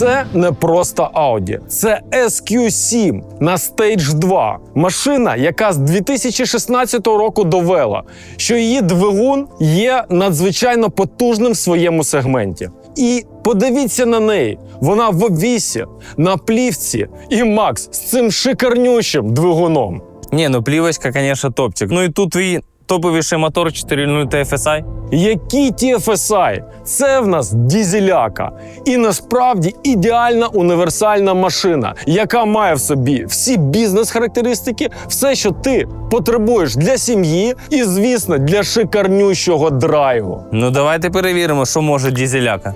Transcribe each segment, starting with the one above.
Це не просто Audi, це SQ7 на Stage 2. Машина, яка з 2016 року довела, що її двигун є надзвичайно потужним в своєму сегменті. І подивіться на неї. Вона в обвісі, на плівці і Макс з цим шикарнющим двигуном. Ні, ну плівочка, звісно, топчик. Ну і тут твій топовіший мотор 4.0 TFSI. Які TFSI? Це в нас дізеляка. І насправді ідеальна універсальна машина, яка має в собі всі бізнес-характеристики, все, що ти потребуєш для сім'ї, і, звісно, для шикарнющого драйву. Ну давайте перевіримо, що може дізеляка.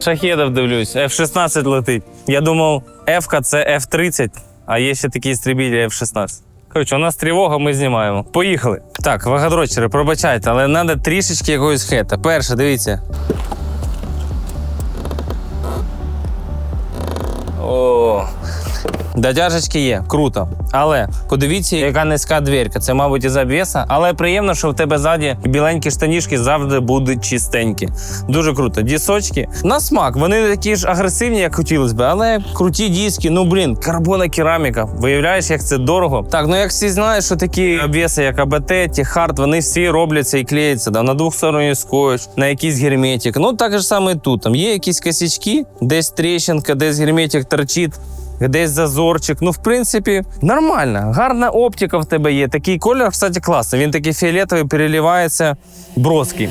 Шахедов дивлюсь, F-16 летить. Я думав, F-ка це F-30, а є ще такі істребітелі F-16. Коротше, у нас тривога, ми знімаємо. Поїхали. Так, вагадрочери, пробачайте, але треба трішечки якогось хета. Перше, дивіться. О, Дотяжечки є, круто. Але подивіться, яка низька дверка. Це, мабуть, із обвеса. Але приємно, що в тебе ззаді біленькі штанішки завжди будуть чистенькі. Дуже круто. Дісочки на смак. Вони не такі ж агресивні, як хотілося б, але круті диски. Ну блін, карбона кераміка. Виявляєш, як це дорого. Так, ну як всі знають, що такі обвеси, як АБТ, Тіхард, вони всі робляться і клеяться. Да, на двохсторонній скотч, на якийсь герметик. Ну так же саме тут. Там є якісь косячки, десь тріщинка, десь герметик торчить десь зазорчик. Ну, в принципі, нормально. Гарна оптика в тебе є. Такий колір, кстати, класний. Він такий фіолетовий, переливається броский.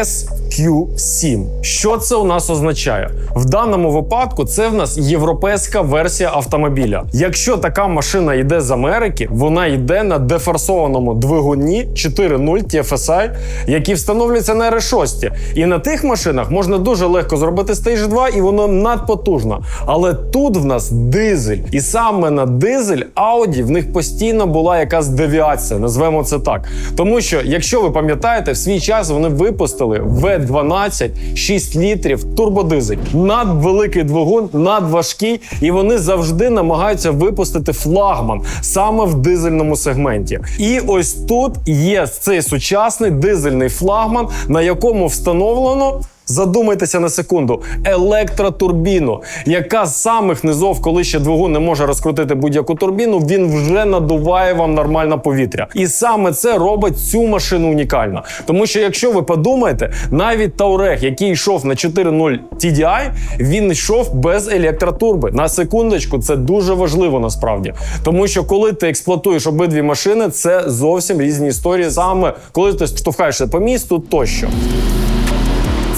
SQ7. Що це у нас означає? В даному випадку це в нас європейська версія автомобіля. Якщо така машина йде з Америки, вона йде на дефорсованому двигуні 4.0 TFSI, які встановлюються на R6. І на тих машинах можна дуже легко зробити Stage 2, і воно надпотужно. Але тут в нас дизель. І саме на дизель Audi в них постійно була якась девіація, назвемо це так. Тому що, якщо ви пам'ятаєте, в свій час вони випустили V12 6 літрів турбодизель. Надвеликий двигун, надважкий, і вони завжди намагаються випустити флагман саме в дизельному сегменті. І ось тут є цей сучасний дизельний флагман, на якому встановлено. Задумайтеся на секунду, електротурбіну, яка з самих низов, коли ще двигун не може розкрутити будь-яку турбіну, він вже надуває вам нормальне повітря. І саме це робить цю машину унікально. Тому що, якщо ви подумаєте, навіть Таурег, який йшов на 4.0 TDI, він йшов без електротурби. На секундочку, це дуже важливо насправді. Тому що коли ти експлуатуєш обидві машини, це зовсім різні історії. Саме коли ти штовхаєшся по місту, тощо.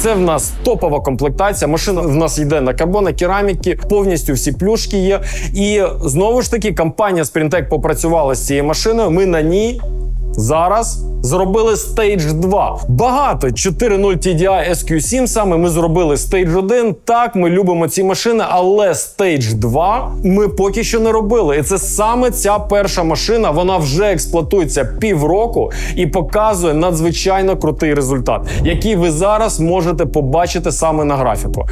Це в нас топова комплектація. Машина в нас йде на карбона, кераміки, повністю всі плюшки є. І знову ж таки, компанія Sprintec попрацювала з цією машиною. Ми на ній зараз зробили Stage 2. Багато 4.0 TDI SQ7 саме ми зробили Stage 1. Так, ми любимо ці машини, але Stage 2 ми поки що не робили. І це саме ця перша машина. Вона вже експлуатується півроку і показує надзвичайно крутий результат, який ви зараз можете побачити саме на графіку.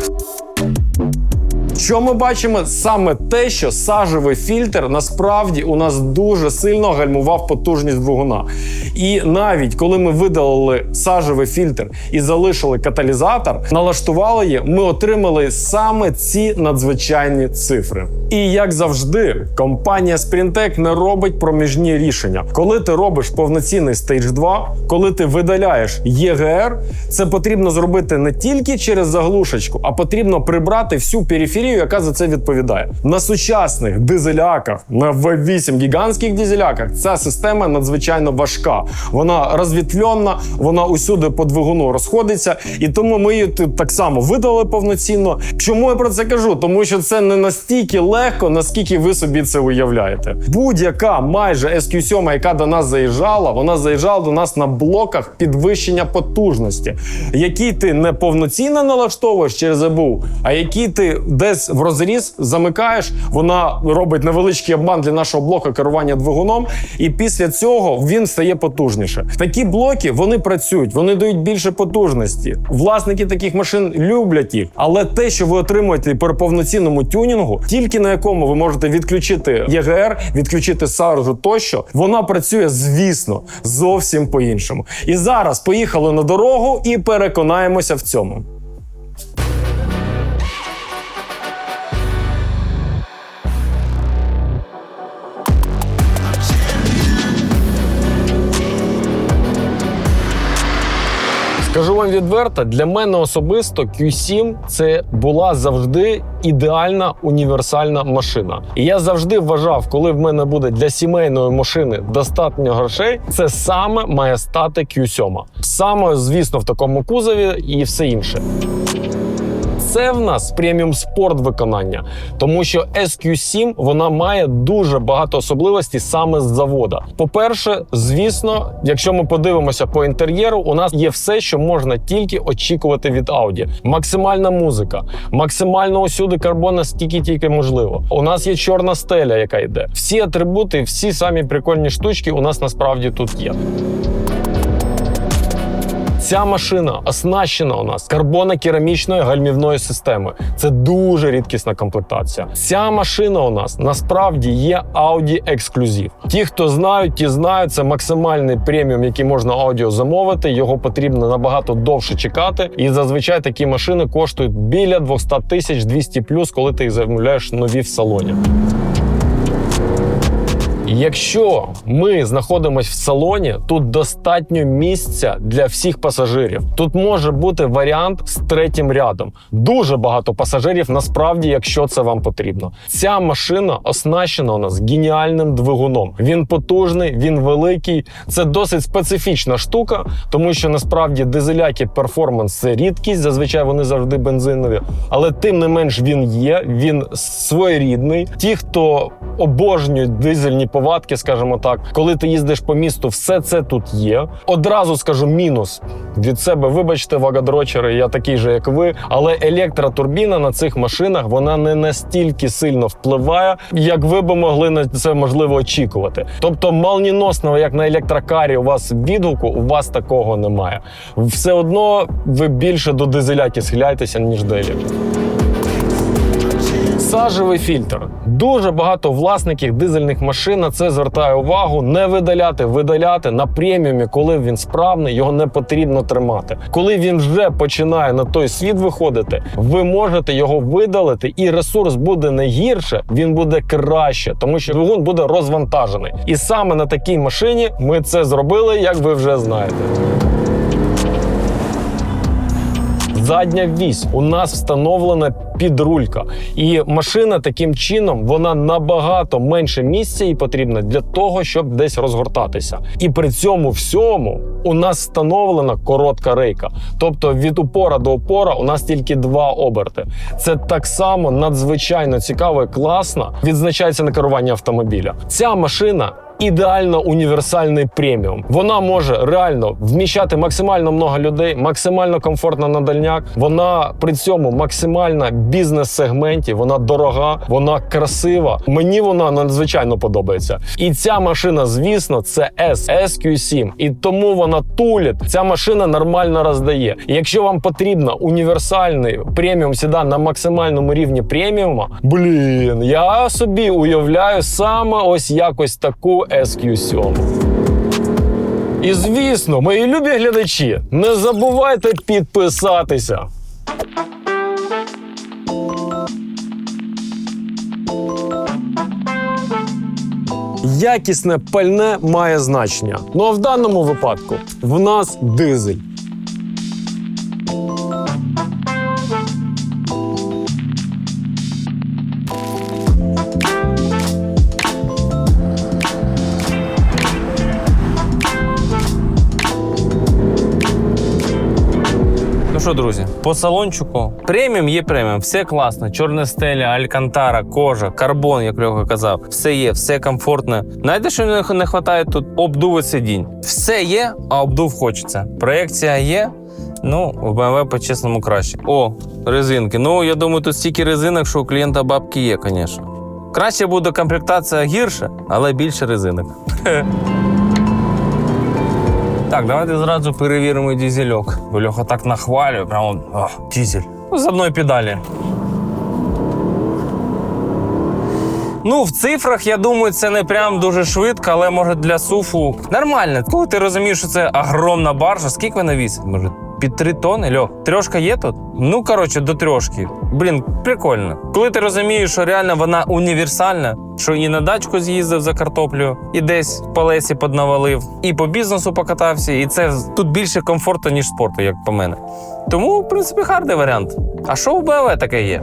Що ми бачимо? Саме те, що сажевий фільтр насправді у нас дуже сильно гальмував потужність двигуна. І навіть коли ми видалили сажевий фільтр і залишили каталізатор, налаштували її, ми отримали саме ці надзвичайні цифри. І як завжди, компанія Sprintec не робить проміжні рішення. Коли ти робиш повноцінний Stage 2, коли ти видаляєш ЄГР, це потрібно зробити не тільки через заглушечку, а потрібно прибрати всю периферію артилерію, яка за це відповідає. На сучасних дизеляках, на V8 гігантських дизеляках, ця система надзвичайно важка. Вона розвітльонна, вона усюди по двигуну розходиться, і тому ми її так само видали повноцінно. Чому я про це кажу? Тому що це не настільки легко, наскільки ви собі це уявляєте. Будь-яка майже SQ7, яка до нас заїжджала, вона заїжджала до нас на блоках підвищення потужності, які ти не повноцінно налаштовуєш через ЕБУ, а які ти десь в розріз замикаєш. Вона робить невеличкий обман для нашого блока керування двигуном, і після цього він стає потужніше. Такі блоки вони працюють, вони дають більше потужності. Власники таких машин люблять їх, але те, що ви отримуєте при повноцінному тюнінгу, тільки на якому ви можете відключити ЄГР, відключити саржу тощо, вона працює, звісно, зовсім по-іншому. І зараз поїхали на дорогу і переконаємося в цьому. Скажу вам відверто, для мене особисто Q7 це була завжди ідеальна універсальна машина. І я завжди вважав, коли в мене буде для сімейної машини достатньо грошей, це саме має стати Q7. Саме, звісно, в такому кузові і все інше. Це в нас преміум спорт виконання, тому що SQ7 вона має дуже багато особливостей саме з завода. По-перше, звісно, якщо ми подивимося по інтер'єру, у нас є все, що можна тільки очікувати від Audi. Максимальна музика, максимально усюди карбона, стільки тільки можливо. У нас є чорна стеля, яка йде. Всі атрибути, всі самі прикольні штучки у нас насправді тут є. Ця машина оснащена у нас карбонокерамічною гальмівною системою. Це дуже рідкісна комплектація. Ця машина у нас насправді є Audi ексклюзив. Ті, хто знають, ті знають. Це максимальний преміум, який можна аудіо замовити. Його потрібно набагато довше чекати. І зазвичай такі машини коштують біля 200 тисяч 200 плюс, коли ти їх замовляєш нові в салоні. Якщо ми знаходимося в салоні, тут достатньо місця для всіх пасажирів. Тут може бути варіант з третім рядом. Дуже багато пасажирів, насправді, якщо це вам потрібно. Ця машина оснащена у нас геніальним двигуном. Він потужний, він великий. Це досить специфічна штука, тому що насправді дизеляки перформанс це рідкість. Зазвичай вони завжди бензинові, але тим не менш він є. Він своєрідний. Ті, хто обожнюють дизельні повадки, скажімо так, коли ти їздиш по місту, все це тут є. Одразу скажу мінус від себе. Вибачте, вагадрочери, я такий же, як ви. Але електротурбіна на цих машинах вона не настільки сильно впливає, як ви би могли на це можливо очікувати. Тобто, молніносного, як на електрокарі, у вас відгуку, у вас такого немає. Все одно ви більше до дизеляки схиляєтеся, ніж до електрики. Сажевий фільтр. Дуже багато власників дизельних машин на це звертає увагу. Не видаляти, видаляти на преміумі, коли він справний, його не потрібно тримати. Коли він вже починає на той світ виходити, ви можете його видалити, і ресурс буде не гірше, він буде краще, тому що двигун буде розвантажений. І саме на такій машині ми це зробили, як ви вже знаєте. Задня вісь у нас встановлена підрулька, і машина таким чином вона набагато менше місця їй потрібно для того, щоб десь розгортатися. І при цьому всьому у нас встановлена коротка рейка. Тобто від упора до опора у нас тільки два оберти. Це так само надзвичайно цікаво і класно відзначається на керуванні автомобіля. Ця машина. Ідеально універсальний преміум. Вона може реально вміщати максимально много людей, максимально комфортно на дальняк. Вона при цьому максимально бізнес-сегменті. Вона дорога, вона красива. Мені вона надзвичайно подобається. І ця машина, звісно, це S, SQ7. І тому вона тулить. Ця машина нормально роздає. І якщо вам потрібно універсальний преміум седан на максимальному рівні преміума, блін, я собі уявляю саме ось якось таку SQ7. І звісно, мої любі глядачі, не забувайте підписатися. Якісне пальне має значення. Ну а в даному випадку в нас дизель. Що, друзі, по салончику преміум є преміум, все класно. Чорна стеля, алькантара, кожа, карбон, як Льоха казав. Все є, все комфортно. Знаєте, що не вистачає тут? Обдуви сидінь. Все є, а обдув хочеться. Проекція є. Ну, в BMW по-чесному краще. О, резинки. Ну, я думаю, тут стільки резинок, що у клієнта бабки є, звісно. Краще буде комплектація гірше, але більше резинок. Так, давайте зразу перевіримо дізельок. Бо Льоха так нахвалює, прямо о, дізель. Ну, з одної педалі. Ну, в цифрах, я думаю, це не прям дуже швидко, але може для суфу нормально. Коли ти розумієш, що це огромна баржа, скільки вона вісить? Може, під три тони? Льох, трьошка є тут? Ну, коротше, до трьошки. Блін, прикольно. Коли ти розумієш, що реально вона універсальна, що і на дачку з'їздив за картоплю, і десь по лесі поднавалив, і по бізнесу покатався, і це тут більше комфорту, ніж спорту, як по мене. Тому, в принципі, гарний варіант. А що у БВ таке є?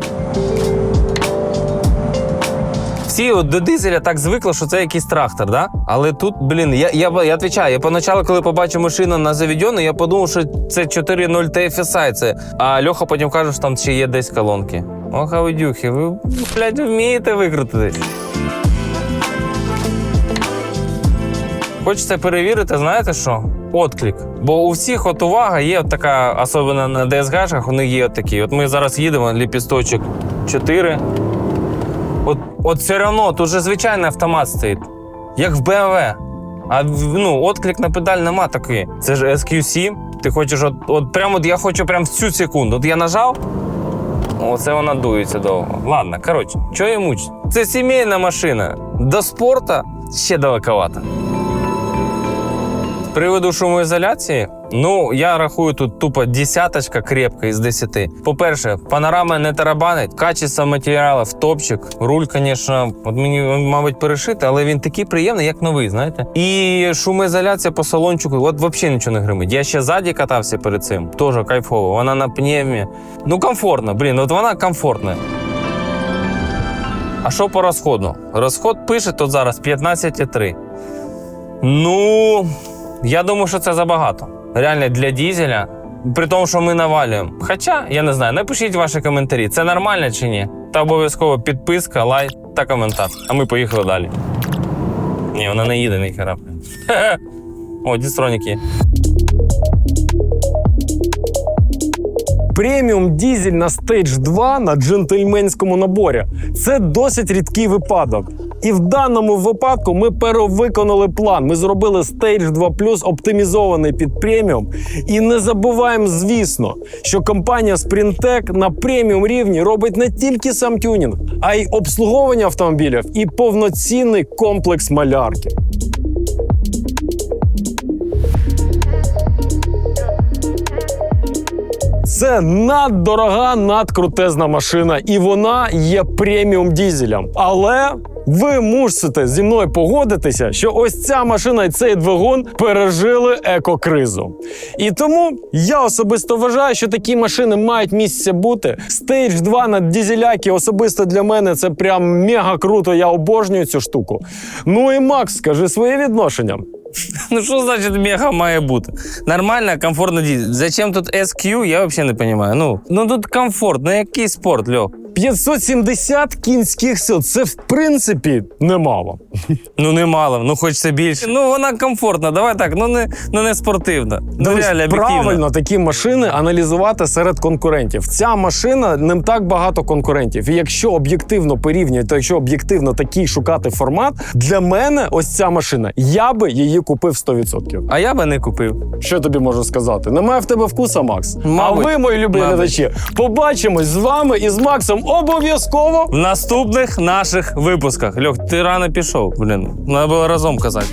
Всі от до дизеля так звикли, що це якийсь трактор, да? Але тут, блін, я, я, я відповідаю, я поначалу, коли побачив машину на заведену, я подумав, що це 4.0 TFSI це. А Льоха потім каже, що там ще є десь колонки. Ох, авидюхи, ви, блядь, вмієте викрутитись. Хочеться перевірити, знаєте що? Отклик. Бо у всіх от увага є от така, особливо на DSG-шах, у них є от такі. От ми зараз їдемо, ліпісточок 4. От, все одно, тут же звичайний автомат стоїть, як в BMW. А ну, отклик на педаль нема такий. Це ж SQ7. Ти хочеш, от, от прямо от я хочу прямо в цю секунду. От я нажав, оце вона дується довго. Ладно, коротше, що я мучить? Це сімейна машина. До спорту ще далековато. Приводу шумоізоляції, ну я рахую тут тупо десяточка крепка із 10. По-перше, панорама не тарабанить, качество матеріалів топчик. Руль, звісно, от мені, мабуть, перешити, але він такий приємний, як новий, знаєте. І шумоізоляція по салончику, от взагалі нічого не гримить. Я ще ззаді катався перед цим, теж кайфово. Вона на пневмі. Ну, комфортно, блін, от вона комфортна. А що по розходу? Розход пише тут зараз 15,3. Ну, я думаю, що це забагато. Реально для дізеля, при тому, що ми навалюємо. Хоча, я не знаю, напишіть ваші коментарі, це нормально чи ні. Та обов'язково підписка, лайк та коментар. А ми поїхали далі. Ні, вона не їде, херапле. Хе. О, дістронік є. Преміум дізель на Stage 2 на джентльменському наборі це досить рідкий випадок. І в даному випадку ми перевиконали план. Ми зробили Stage 2 Plus оптимізований під преміум. І не забуваємо, звісно, що компанія Sprintec на преміум рівні робить не тільки сам тюнінг, а й обслуговування автомобілів і повноцінний комплекс малярки. Це наддорога, надкрутезна машина, і вона є преміум дізелем. Але ви мусите зі мною погодитися, що ось ця машина і цей двигун пережили екокризу. І тому я особисто вважаю, що такі машини мають місце бути. Stage 2 на дізеляки особисто для мене це прям мега круто. Я обожнюю цю штуку. Ну і Макс, скажи своє відношення. Ну що значить мега має бути? Нормально, комфортно діти. Зачем тут SQ, я взагалі не розумію. Ну, ну тут комфорт, ну який спорт, Льох? 570 кінських сил це в принципі немало. Ну немало, ну хочеться більше. Ну вона комфортна, давай так, ну не, ну не спортивна. Ну реально правильно такі машини аналізувати серед конкурентів. Ця машина не так багато конкурентів. І якщо об'єктивно порівнювати, то якщо об'єктивно такий шукати формат, для мене ось ця машина, я би її купив 100%. А я би не купив. Що тобі можу сказати? Немає в тебе вкуса, Макс. Мабуть. а ви, мої любі Мабуть. глядачі, побачимось з вами і з Максом обов'язково. В наступних наших випусках. Льох, ти рано пішов, блін. Треба було разом казати.